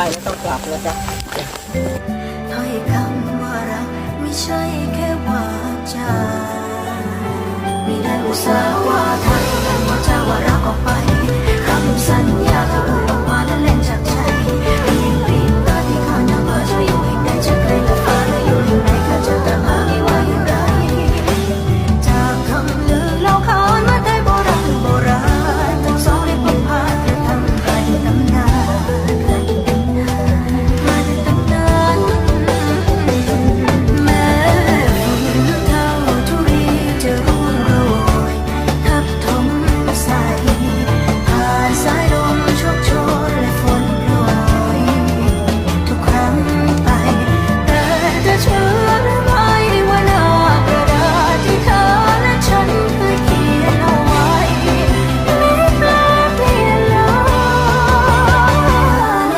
ไปแล้วต้องกลับแล้วจ้ะถ้อยคำว่ารักไม่ใช่แค่วาจาไม่ได้อุตส่าห์